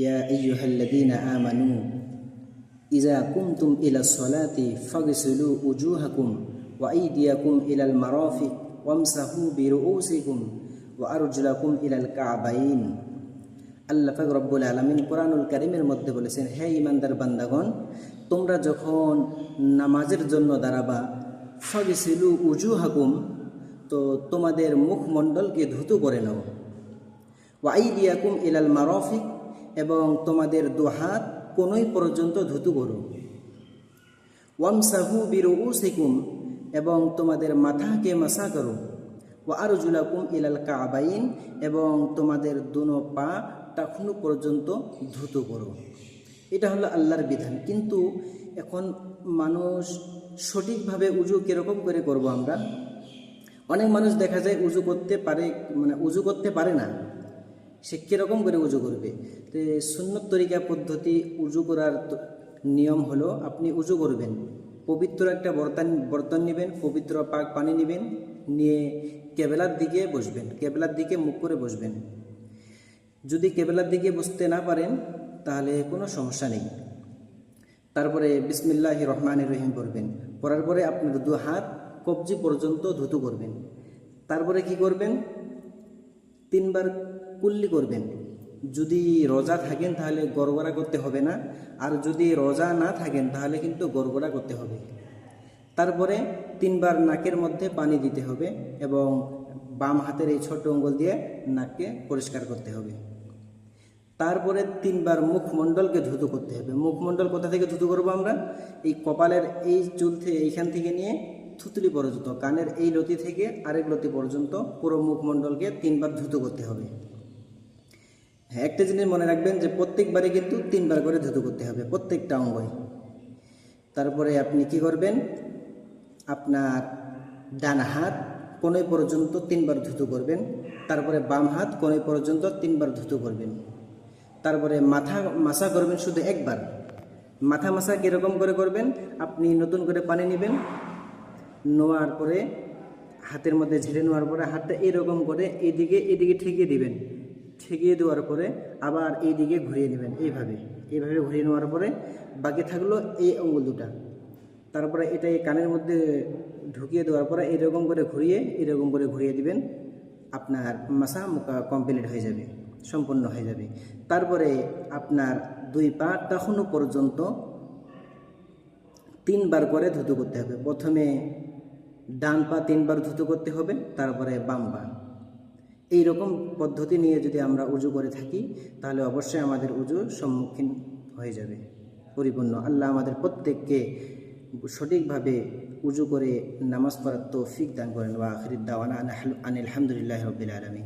يا أيها الذين آمنوا إذا قمتم إلى الصلاة فاغسلوا وجوهكم وأيديكم إلى المرافق وامسحوا برؤوسكم وأرجلكم إلى الكعبين আল্লাহ পাক রব্বুল আলমিন কোরআনুল কারিমের মধ্যে বলেছেন হে ইমানদার বান্দাগণ তোমরা যখন নামাজের জন্য দাঁড়াবা ফগিসিলু উজু হাকুম তো তোমাদের মুখমণ্ডলকে ধুতু করে নাও ওয়াইদিয়াকুম ইলাল মারফিক এবং তোমাদের দুহাত কোনোই পর্যন্ত ধুতু করো। ওয়ামসাহু বিরুসিকুম এবং তোমাদের মাথাকে মাসা করো। ও আরজুলাকুম ইলাল কাবাইন, এবং তোমাদের দুনো পা টাকনু পর্যন্ত ধুত করো। এটা হলো আল্লাহর বিধান। কিন্তু এখন মানুষ সঠিকভাবে উজু কীরকম করে করব আমরা? অনেক মানুষ দেখা যায় উজু করতে পারে মানে উজু করতে পারে না। সে কীরকম করে উজু করবে? তো সুন্নত তরিকা পদ্ধতি উজু করার নিয়ম হলো আপনি উজু করবেন। পবিত্র একটা বর্তন বর্তন নেবেন, পবিত্র পাক পানি নেবেন, নিয়ে কেবেলার দিকে বসবেন, কেবেলার দিকে মুখ করে বসবেন। যদি কেবেলার দিকে বসতে না পারেন, তাহলে কোনো সমস্যা নেই। তারপরে বিসমিল্লাহ রহমান রহিম করবেন করার পরে আপনার দু হাত কবজি পর্যন্ত ধুতু করবেন। তারপরে কি করবেন? তিনবার কুল্লি করবেন। যদি রোজা থাকেন তাহলে গড়গড়া করতে হবে না। আর যদি রোজা না থাকেন তাহলে কিন্তু গড়গড়া করতে হবে। তারপরে তিনবার নাকের মধ্যে পানি দিতে হবে এবং বাম হাতের এই ছোট অঙ্গল দিয়ে নাককে পরিষ্কার করতে হবে। তারপরে তিনবার মুখমণ্ডলকে ধুতু করতে হবে। মুখমণ্ডল কোথা থেকে ধুতু করব আমরা? এই কপালের এই চুল থেকে এইখান থেকে নিয়ে থুতলি পর্যন্ত, কানের এই লতি থেকে আরেক লতি পর্যন্ত পুরো মুখমণ্ডলকে তিনবার ধুতু করতে হবে। হ্যাঁ একটা জিনিস মনে রাখবেন যে প্রত্যেকবারে কিন্তু তিনবার করে ধুতু করতে হবে, প্রত্যেকটা অঙ্গই। তারপরে আপনি কি করবেন? আপনার ডান হাত কোনোই পর্যন্ত তিনবার ধুতু করবেন, তারপরে বাম হাত কোনোই পর্যন্ত তিনবার ধুতু করবেন। তারপরে মাথা মাসা করবেন শুধু একবার। মাথা মাসা কীরকম করে করবেন? আপনি নতুন করে পানি নেবেন নোয়ার পরে হাতের মধ্যে ঝেড়ে নেওয়ার পরে হাতটা এরকম করে এদিকে এদিকে ঠেকিয়ে দিবেন। ঠেকিয়ে দেওয়ার পরে আবার এইদিকে ঘুরিয়ে নেবেন এইভাবে। এইভাবে ঘুরিয়ে নেওয়ার পরে বাকি থাকল এই আঙুল দুটা। তারপরে এটা এই কানের মধ্যে ঢুকিয়ে দেওয়ার পরে এরকম করে ঘুরিয়ে, এরকম করে ঘুরিয়ে দিবেন। আপনার মাসা কমপ্লিট হয়ে যাবে, সম্পূর্ণ হয়ে যাবে। তারপরে আপনার দুই পা তখনও পর্যন্ত তিনবার করে ধুতু করতে হবে। প্রথমে ডান পা তিনবার ধুতু করতে হবে, তারপরে বাম পা। এই রকম পদ্ধতি নিয়ে যদি আমরা উজু করে থাকি, তাহলে অবশ্যই আমাদের উজু সম্মুখীন হয়ে যাবে। পরিপূর্ণ। আল্লাহ আমাদের প্রত্যেককে সঠিকভাবে উজু করে নামাজ পড়ার তৌফিক দান করেন। ওয়া আখির দাওয়ানা আনিল আলহামদুলিল্লাহ রবিল আলমী